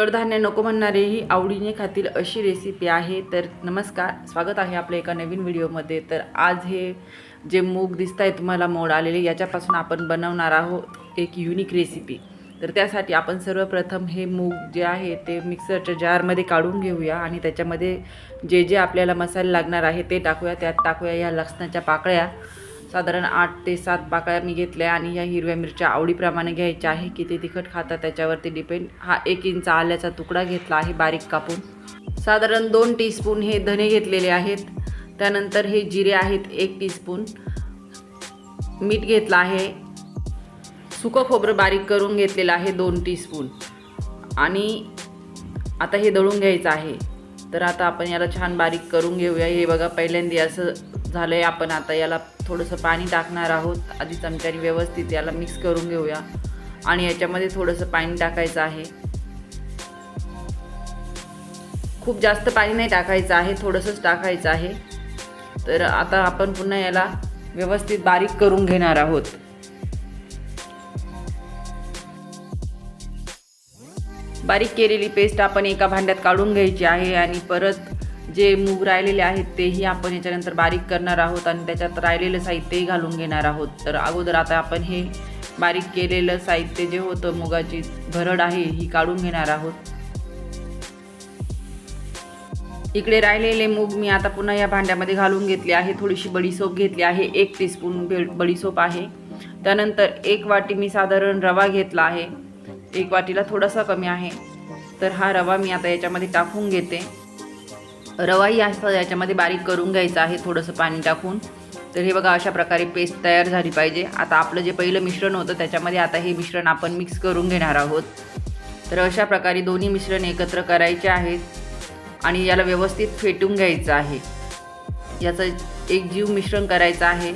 कडधान्य नको म्हणणारेही आवडीने खातील अशी रेसिपी आहे. तर नमस्कार स्वागत आहे आपल्या एका नवीन व्हिडिओमध्ये. तर आज हे जे मूग दिसत आहे तुम्हाला मोड आलेले याच्यापासून आपण बनवणार आहोत एक युनिक रेसिपी तर त्यासाठी आपण सर्वप्रथम हे मूग जे आहे ते मिक्सरच्या जारमध्ये काढून घेऊया आणि त्याच्यामध्ये जे जे आपल्याला मसाले लागणार आहे ते टाकूया. त्यात टाकूया या लसणाच्या पाकळ्या. साधारण आठ ते सात बाकळ्या मी घेतल्या आणि ह्या हिरव्या मिरच्या आवडीप्रमाणे घ्यायच्या आहे किती तिखट खाता त्याच्यावरती डिपेंड हा एक इंच आल्याचा तुकडा घेतला आहे बारीक कापून. साधारण दोन टीस्पून हे धने घेतलेले आहेत. त्यानंतर हे जिरे आहेत एक टीस्पून मीठ घेतलं आहे. सुकं खोबरं बारीक करून घेतलेलं आहे दोन टीस्पून आणि आता हे दळून घ्यायचं आहे. तर आता आपण याला छान बारीक करून घेऊया. हे बघा पहिल्यांदा असं झालं आहे आपण आता. याला थोडंसं पाणी टाकणार आहोत. आधी चमच्याने व्यवस्थित याला मिक्स करून घेऊया. आणि याच्यामध्ये थोडंसं पाणी टाकायचं आहे. खूप जास्त पाणी नाही टाकायचं आहे. थोडंसंच टाकायचं आहे. तर आता आपण पुन्हा याला व्यवस्थित बारीक करून घेणार आहोत. बारीक केलेली पेस्ट आपण एका भांड्यात काढून घ्यायची आहे आणि परत जे मूग राहिलेले आहेत तेही आपण याच्यानंतर बारीक करणार आहोत आणि त्याच्यात राहिलेलं साहित्यही घालून घेणार आहोत. तर अगोदर आता आपण हे बारीक केलेलं साहित्य जे होतं मुगाची भरड आहे ही काढून घेणार आहोत. इकडे राहिलेले मूग मी आता पुन्हा या भांड्यामध्ये घालून घेतले आहे. थोडीशी बडीसोप घेतली आहे. एक टीस्पून बे बडीसोप आहे. त्यानंतर एक वाटी मी साधारण रवा घेतला आहे. एक वाटीला थोडासा कमी आहे. तर हा रवा मी आता याच्यामध्ये टाकून घेते. रवाही असा याच्यामध्ये बारीक करून घ्यायचा आहे थोडंसं पाणी टाकून. तर हे बघा अशा प्रकारे पेस्ट तयार झाली पाहिजे. आता आपलं जे पहिलं मिश्रण होतं त्याच्यामध्ये आता हे मिश्रण आपण मिक्स करून घेणार आहोत. तर अशा प्रकारे दोन्ही मिश्रण एकत्र करायचे आहेत आणि याला व्यवस्थित फेटून घ्यायचं आहे. याचं एक जीव मिश्रण करायचं आहे.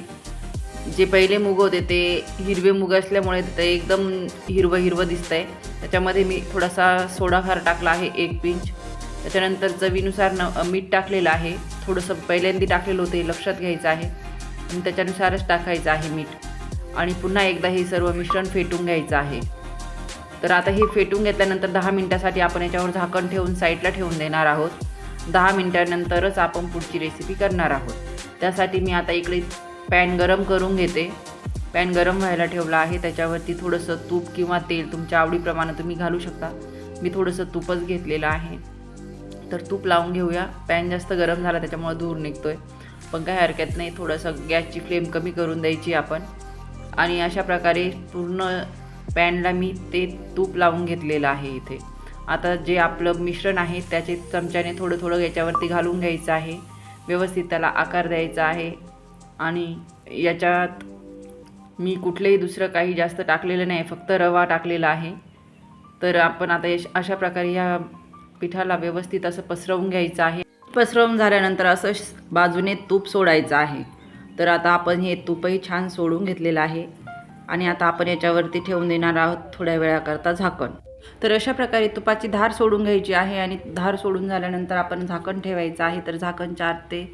जे पहिले मूग होते ते हिरवे मूग असल्यामुळे ते एकदम हिरवं हिरवं दिसतं आहे त्याच्यामध्ये मी थोडासा सोडाखार टाकला आहे एक पिंच. त्याच्यानंतर चवीनुसार न मीठ टाकलेलं आहे. थोडंसं पहिल्यांदा टाकलेलं होतं हे लक्षात घ्यायचं आहे. आणि त्याच्यानुसारच टाकायचं आहे मीठ. आणि पुन्हा एकदा हे सर्व मिश्रण फेटून घ्यायचं आहे. तर आता हे फेटून घेतल्यानंतर दहा मिनटासाठी आपण याच्यावर झाकण ठेवून साईडला ठेवून देणार आहोत. दहा मिनटानंतरच आपण पुढची रेसिपी करणार आहोत. त्यासाठी मी आता इकडे पॅन गरम करून घेते. पॅन गरम व्हायला ठेवला आहे. त्याच्यावरती थोडंसं तूप किंवा तेल तुमच्या आवडीप्रमाणे तुम्ही घालू शकता. मी थोडंसं तूपच घेतलेलं आहे. तर तूप लावून घेऊया. पॅन जास्त गरम झाला त्याच्यामुळे धूर निघतो आहे पण काही हरकत नाही. थोडंसं गॅसची फ्लेम कमी करून द्यायची आपण. आणि अशा प्रकारे पूर्ण पॅनला मी ते तूप लावून घेतलेलं आहे इथे. आता जे आपलं मिश्रण आहे त्याचे चमच्याने थोडं थोडं याच्यावरती घालून घ्यायचं आहे. व्यवस्थित त्याला आकार द्यायचा आहे. आणि याच्यात मी कुठलंही दुसरं काही जास्त टाकलेलं नाही फक्त रवा टाकलेला आहे. तर आपण आता यश अशा प्रकारे या पिठाला व्यवस्थित असं पसरवून घ्यायचं आहे. पसरवून झाल्यानंतर असं बाजूने तूप सोडायचं आहे. तर आता आपण हे तूपही छान सोडून घेतलेलं आहे. आणि आता आपण याच्यावरती ठेवून देणार आहोत थोड्या वेळाकरता झाकण. तर अशा प्रकारे तुपाची धार सोडून घ्यायची आहे आणि धार सोडून झाल्यानंतर आपण झाकण ठेवायचं आहे. तर झाकण चार ते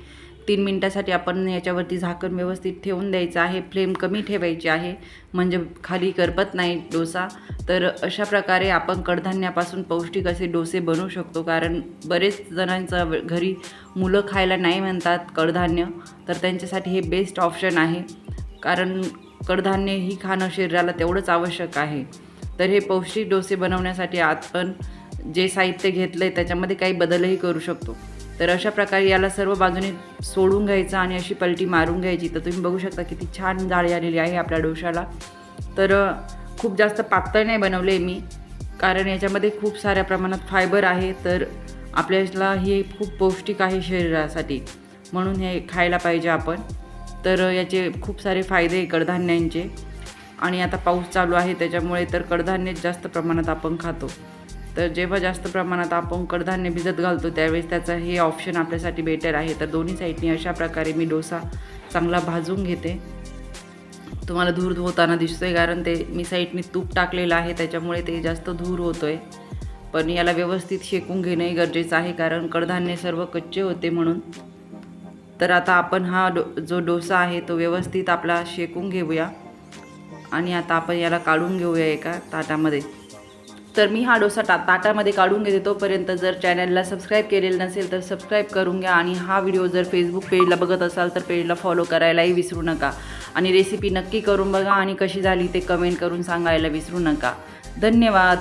तीन मिनटासाठी आपण याच्यावरती झाकण व्यवस्थित ठेवून द्यायचं आहे. फ्लेम कमी ठेवायची आहे. म्हणजे खाली करपत नाही डोसा. तर अशा प्रकारे आपण कडधान्यापासून पौष्टिक असे डोसे बनवू शकतो. कारण बरेच जणांचा घरी मुलं खायला नाही म्हणतात कडधान्य. तर त्यांच्यासाठी हे बेस्ट ऑप्शन आहे. कारण कडधान्य ही खाणं शरीराला तेवढंच आवश्यक आहे. तर हे पौष्टिक डोसे बनवण्यासाठी आपण जे साहित्य घेतलं आहे त्याच्यामध्ये काही बदलही करू शकतो. तर अशा प्रकारे याला सर्व बाजूने सोडून घ्यायचं आणि अशी पलटी मारून घ्यायची. तर तुम्ही बघू शकता किती छान जाळी आलेली आहे आपल्या डोशाला तर खूप जास्त पातळ नाही बनवले मी कारण याच्यामध्ये खूप साऱ्या प्रमाणात फायबर आहे. तर आपल्याला हे खूप पौष्टिक आहे शरीरासाठी. म्हणून हे खायला पाहिजे आपण. तर याचे खूप सारे फायदे कडधान्यांचे. आणि आता पाऊस चालू आहे त्याच्यामुळे तर कडधान्य जास्त प्रमाणात आपण खातो. तर जेव्हा जास्त प्रमाणात आपण कडधान्य भिजत घालतो त्यावेळेस त्याचं हे ऑप्शन आपल्यासाठी बेटर आहे. तर दोन्ही साईडनी अशा प्रकारे मी डोसा चांगला भाजून घेते. तुम्हाला धूर होताना आहे कारण ते मी साईडनी तूप टाकलेलं आहे त्याच्यामुळे ते जास्त धूर होतो आहे पण याला व्यवस्थित शेकून घेणंही गरजेचं आहे कारण कडधान्य सर्व कच्चे होते म्हणून. तर आता आपण हा डो जो डोसा आहे तो व्यवस्थित आपला शेकून घेऊया. आणि आता आपण याला काढून घेऊया एका ताटामध्ये. तर मी हा डोसा टा ताटामध्ये काढून घेते. तोपर्यंत जर चॅनलला सबस्क्राईब केलेलं नसेल तर सबस्क्राईब करून घ्या आणि हा व्हिडिओ जर फेसबुक पेजला बघत असाल तर पेजला फॉलो करायलाही विसरू नका. आणि रेसिपी नक्की करून बघा आणि कशी झाली ते कमेंट करून सांगायला विसरू नका. धन्यवाद.